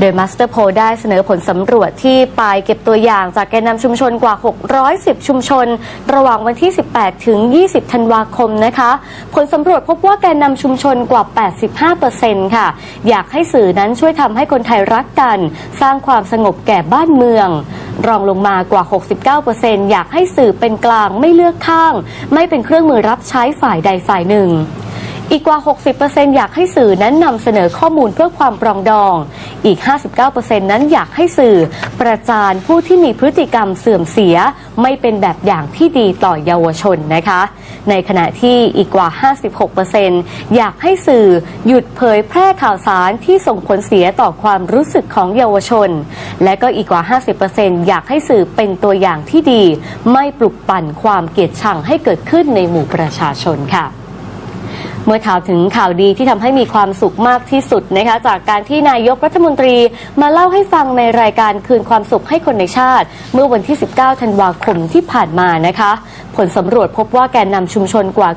โดยมาสเตอร์โพได้เสนอผลสำรวจที่ไปเก็บตัวอย่างจากแกนนำชุมชนกว่า 610 ชุมชน ระหว่างวันที่ 18 ถึง 20 ธันวาคมนะคะ ผลสำรวจพบว่าแกนนำชุมชนกว่า 85%ค่ะ อยากให้สื่อนั้นช่วยทำให้คนไทยรักกัน สร้างความสงบแก่บ้านเมือง รองลงมากว่า 69%อยากให้สื่อเป็นกลางไม่เลือกข้าง ไม่เป็นเครื่องมือรับใช้ฝ่ายใดฝ่ายหนึ่ง อีกกว่า 60%อยากให้สื่อนั้นนำเสนอข้อมูลเพื่อความปรองดอง อีก 59%นั้นอยากให้สื่อ ประจานผู้ที่มีพฤติกรรมเสื่อมเสีย ไม่เป็นแบบอย่างที่ดีต่อเยาวชนนะคะ ในขณะที่อีกกว่า 56%อยากให้สื่อหยุดเผยแพร่ข่าวสารที่ส่งผลเสียต่อความรู้สึกของเยาวชน และก็อีกกว่า 50%อยากให้สื่อเป็นตัวอย่างที่ดี ไม่ปลุกปั่นความเกลียดชังให้เกิดขึ้นในหมู่ประชาชนค่ะ เมื่อถามถึงข่าวดีที่ทำให้มีความสุขมากที่สุดนะคะจากการที่นายกรัฐมนตรีมาเล่าให้ฟังในรายการคืนความสุขให้คนในชาติ เมื่อวันที่ 19 ธันวาคมที่ผ่านมานะคะ ผลสำรวจพบว่าแกนนำชุมชนกว่า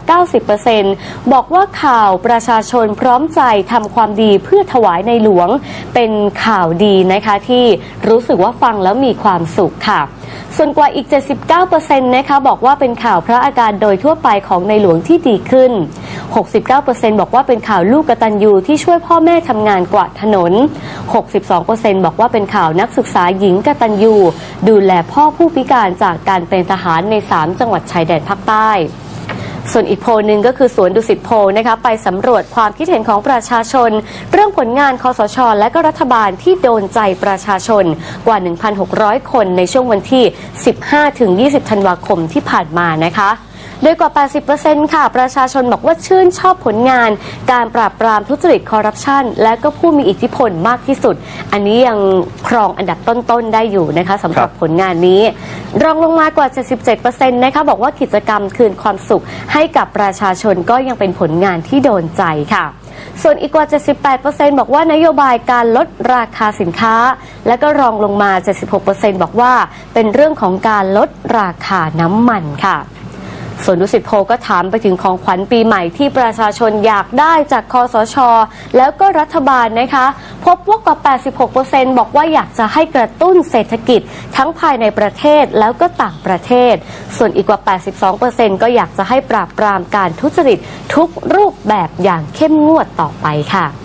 90%บอกว่าข่าวประชาชนพร้อมใจทำความดีเพื่อถวายในหลวง เป็นข่าวดีนะคะที่รู้สึกว่าฟังแล้วมีความสุขค่ะส่วนกว่าอีก 79%นะคะบอกว่าเป็นข่าวพระอาการโดยทั่วไปของในหลวงที่ดีขึ้น 69%บอกว่าเป็นข่าวลูกกตัญญูที่ช่วยพ่อแม่ทำงานกวาดถนน 62%บอกว่าเป็นข่าวนักศึกษาหญิงกตัญญูดูแลพ่อผู้พิการจากการเป็นทหารใน 3 จังหวัดชายแดนภาคใต้ ส่วนอีกโพลหนึ่งก็คือสวนดุสิตโพลนะคะไปสำรวจความคิดเห็นของประชาชน เรื่องผลงานคอสช และก็รัฐบาลที่โดนใจประชาชนกว่า 1,600 คนในช่วงวันที่ 15-20 ธันวาคมที่ผ่านมานะคะ โดยกว่า 80%ค่ะ ประชาชนบอกว่าชื่นชอบผลงาน การปราบปรามทุจริตคอร์รัปชันและก็ผู้มีอิทธิพลมากที่สุด อันนี้ยังครองอันดับต้นๆได้อยู่นะคะสำหรับครับผลงานนี้ รองลงมากว่า 77%นะคะบอกว่ากิจกรรมคืนความสุขให้กับประชาชนก็ยังเป็นผลงานที่โดนใจค่ะส่วนอีกกว่า 78%บอกว่านโยบายการลดราคาสินค้า และก็รองลงมา 76%บอกว่าเป็นเรื่องของการลดราคาน้ำมันค่ะ ส่วนดุสิตโพก็ถามไปถึงของขวัญปีใหม่ที่ประชาชนอยากได้จากคอสช แล้วก็รัฐบาลนะคะ พบว่ากว่า 86%บอกว่าอยากจะให้กระตุ้นเศรษฐกิจทั้งภายในประเทศแล้วก็ต่างประเทศ ส่วนอีกกว่า 82%ก็อยากจะให้ปราบปรามการทุจริตทุกรูปแบบอย่างเข้มงวดต่อไปค่ะ